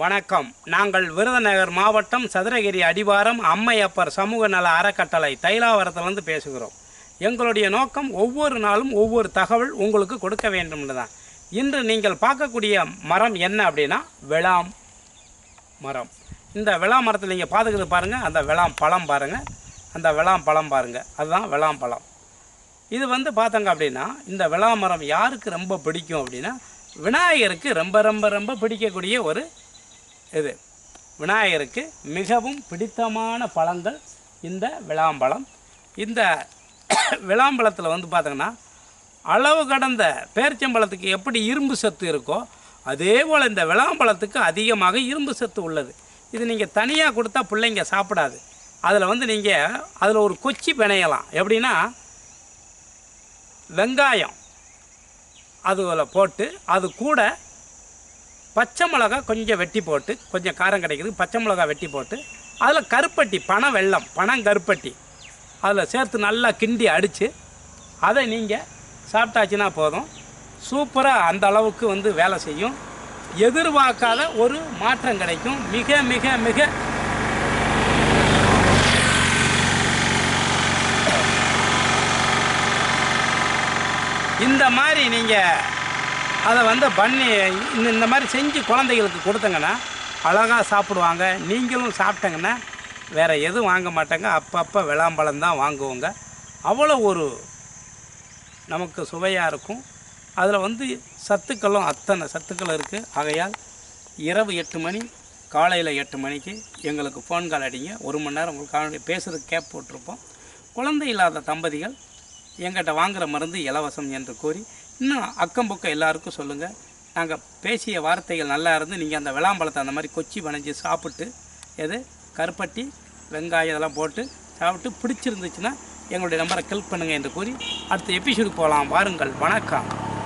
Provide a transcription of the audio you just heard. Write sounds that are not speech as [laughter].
வணக்கம். நாங்கள் விருதுநகர் மாவட்டம் சதுரகிரி அடிவாரம் அம்மையப்பர் சமூக நல அறக்கட்டளை தைலாவரத்திலிருந்து பேசுகிறோம். எங்களுடைய நோக்கம் ஒவ்வொரு நாளும் ஒவ்வொரு தகவல் உங்களுக்கு கொடுக்க வேண்டும்னு தான். இன்று நீங்கள் பார்க்கக்கூடிய மரம் என்ன அப்படின்னா விளாம் மரம். இந்த விளாம் மரத்தில் நீங்கள் பார்த்துக்கிறது பாருங்கள் அந்த விளாம் பழம் பாருங்கள் அந்த விளாம் பழம் பாருங்கள் அதுதான் விளாம் பழம். இது வந்து பார்த்தங்க அப்படின்னா இந்த விளாம் மரம் யாருக்கு ரொம்ப பிடிக்கும் அப்படின்னா விநாயகருக்கு ரொம்ப ரொம்ப ரொம்ப பிடிக்கக்கூடிய ஒரு இது விநாயகருக்கு மிகவும் பிடித்தமான பழங்கள் இந்த விளாம்பழம். இந்த [coughs] விளாம்பழத்தில் வந்து பார்த்தீங்கன்னா அளவு கடந்த பேரிச்சம்பழத்துக்கு எப்படி இரும்பு சத்து இருக்கோ அதே போல் இந்த விளாம்பழத்துக்கு அதிகமாக இரும்பு சத்து உள்ளது. இது நீங்கள் தனியாக கொடுத்தா பிள்ளைங்க சாப்பிடாது. அதில் வந்து நீங்கள் அதில் ஒரு கொச்சி பிணையலாம். எப்படின்னா வெங்காயம் அதில் போட்டு அது கூட பச்சை மிளகா கொஞ்சம் வெட்டி போட்டு கொஞ்சம் காரம் கிடைக்குது பச்சை மிளகா வெட்டி போட்டு அதில் கருப்பட்டி பனை வெள்ளம் பனம் கருப்பட்டி அதில் சேர்த்து நல்லா கிண்டி அடித்து அதை நீங்கள் சாப்பிட்டாச்சுன்னா போதும். சூப்பராக அந்த அளவுக்கு வந்து வேலை செய்யும். எதிர்பார்க்காத ஒரு மாற்றம் கிடைக்கும். மிக மிக மிக. இந்த மாதிரி நீங்கள் அதை வந்து பண்ணி இந்த இந்த மாதிரி செஞ்சு குழந்தைகளுக்கு கொடுத்தங்கன்னா அழகாக சாப்பிடுவாங்க. நீங்களும் சாப்பிட்டங்கன்னா வேறு எதுவும் வாங்க மாட்டாங்க. அப்பப்போ விளாம்பழம் தான் வாங்குவோங்க. அவ்வளோ ஒரு நமக்கு சுவையாக இருக்கும். அதில் வந்து சத்துக்களும் அத்தனை சத்துக்கள் இருக்குது ஆகையால் இரவு எட்டு மணி காலையில் எட்டு மணிக்கு எங்களுக்கு ஃபோன் கால் அடிங்க. ஒரு மணி நேரம் உங்களுக்கு பேசுகிறதுக்கு கேப் போட்டிருப்போம். குழந்தை இல்லாத தம்பதிகள் எங்கிட்ட வாங்குகிற மருந்து இலவசம் என்று கூறி இன்னும் அக்கம் பக்கம் எல்லாருக்கும் சொல்லுங்கள் நாங்கள் பேசிய வார்த்தைகள் நல்லா இருந்து நீங்கள் அந்த விளாம்பழத்தை அந்த மாதிரி கொச்சி பனைஞ்சு சாப்பிட்டு எது கருப்பட்டி வெங்காயம் இதெல்லாம் போட்டு சாப்பிட்டு பிடிச்சிருந்துச்சுன்னா எங்களுடைய நம்பரை கிளிக் பண்ணுங்கள் என்று கூறி அடுத்த எபிசோடு போகலாம் வாருங்கள். வணக்கம்.